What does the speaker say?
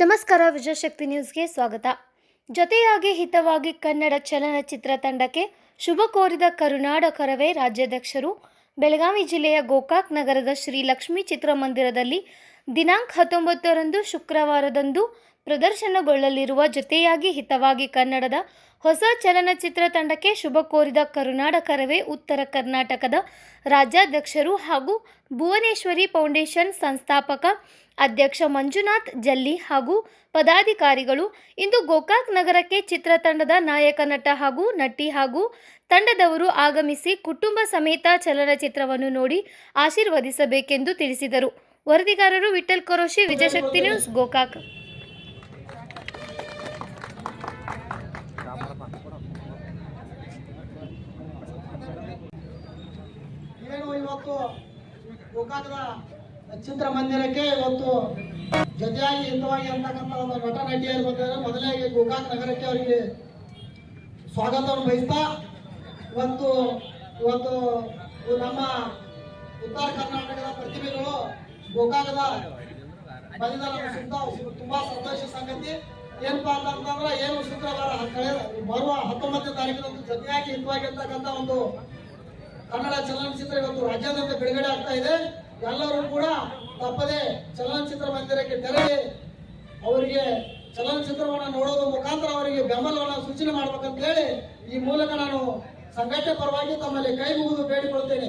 ನಮಸ್ಕಾರ ವಿಜಯಶಕ್ತಿ ನ್ಯೂಸ್ಗೆ ಸ್ವಾಗತ. ಜೊತೆಯಾಗಿ ಹಿತವಾಗಿ ಕನ್ನಡ ಚಲನಚಿತ್ರ ತಂಡಕ್ಕೆ ಶುಭ ಕೋರಿದ ಕರುನಾಡ ಕರವೇ ರಾಜ್ಯಾಧ್ಯಕ್ಷರು, ಬೆಳಗಾವಿ ಜಿಲ್ಲೆಯ ಗೋಕಾಕ್ ನಗರದ ಶ್ರೀ ಲಕ್ಷ್ಮೀ ಚಿತ್ರಮಂದಿರದಲ್ಲಿ ದಿನಾಂಕ ಹತ್ತೊಂಬತ್ತರಂದು ಶುಕ್ರವಾರದಂದು ಪ್ರದರ್ಶನಗೊಳ್ಳಲಿರುವ ಜೊತೆಯಾಗಿ ಹಿತವಾಗಿ ಕನ್ನಡದ ಹೊಸ ಚಲನಚಿತ್ರ ತಂಡಕ್ಕೆ ಶುಭ ಕೋರಿದ ಕರುನಾಡ ಕರವೇ ಉತ್ತರ ಕರ್ನಾಟಕದ ರಾಜ್ಯಾಧ್ಯಕ್ಷರು ಹಾಗೂ ಭುವನೇಶ್ವರಿ ಫೌಂಡೇಶನ್ ಸಂಸ್ಥಾಪಕ ಅಧ್ಯಕ್ಷ ಮಂಜುನಾಥ್ ಜಲ್ಲಿ ಹಾಗೂ ಪದಾಧಿಕಾರಿಗಳು. ಇಂದು ಗೋಕಾಕ್ ನಗರಕ್ಕೆ ಚಿತ್ರತಂಡದ ನಾಯಕ ನಟ ಹಾಗೂ ನಟಿ ಹಾಗೂ ತಂಡದವರು ಆಗಮಿಸಿ ಕುಟುಂಬ ಸಮೇತ ಚಲನಚಿತ್ರವನ್ನು ನೋಡಿ ಆಶೀರ್ವದಿಸಬೇಕೆಂದು ತಿಳಿಸಿದರು. ವರದಿಗಾರರು ವಿಠಲ್ ಕೊರೋಶಿ, ವಿಜಯಶಕ್ತಿ ನ್ಯೂಸ್, ಗೋಕಾಕ್. ಇವತ್ತು ಗೋಕಾಕದ ಚಿತ್ರಮಂದಿರಕ್ಕೆ ಇವತ್ತು ಜೊತೆಯಾಗಿ ಹಿತವಾಗಿ ಅಂತಕ್ಕಂಥ ಒಂದು ನಟ ನಟಿಯರು ಬಂದಿದ್ದಾರೆ ಮೊದಲಾಗಿ ಗೋಕಾಕ್ ನಗರಕ್ಕೆ ಅವರಿಗೆ ಸ್ವಾಗತವನ್ನು ಬಯಸ್ತಾ ಇವತ್ತು ಇವತ್ತು ನಮ್ಮ ಉತ್ತರ ಕರ್ನಾಟಕದ ಪ್ರತಿಭೆಗಳು ಗೋಕಾಕದ ಸುತ್ತ ತುಂಬಾ ಸಂತೋಷ ಸಂಗತಿ. ಏನಪ್ಪಾ ಅಂತಂದ್ರೆ ಏನು ಶುಕ್ರವಾರ ಕಳೆದ ಬರುವ ಹತ್ತೊಂಬತ್ತನೇ ತಾರೀಕಿನ ಜೊತೆಯಾಗಿ ಹಿತವಾಗಿರ್ತಕ್ಕಂಥ ಒಂದು ಕನ್ನಡ ಚಲನಚಿತ್ರ ಇವತ್ತು ರಾಜ್ಯಾದ್ಯಂತ ಬಿಡುಗಡೆ ಆಗ್ತಾ ಇದೆ. ಎಲ್ಲರೂ ಕೂಡ ತಪ್ಪದೆ ಚಲನಚಿತ್ರ ಮಂದಿರಕ್ಕೆ ತೆರಳಿ ಅವರಿಗೆ ಚಲನಚಿತ್ರವನ್ನು ನೋಡೋದ್ರ ಮುಖಾಂತರ ಅವರಿಗೆ ಬೆಂಬಲವನ್ನು ಸೂಚನೆ ಮಾಡ್ಬೇಕಂತ ಹೇಳಿ ಈ ಮೂಲಕ ನಾನು ಸಂಘಟನೆ ಪರವಾಗಿ ತಮ್ಮಲ್ಲಿ ಕೈ ಮುಗಿದು ಬೇಡಿಕೊಳ್ತೇನೆ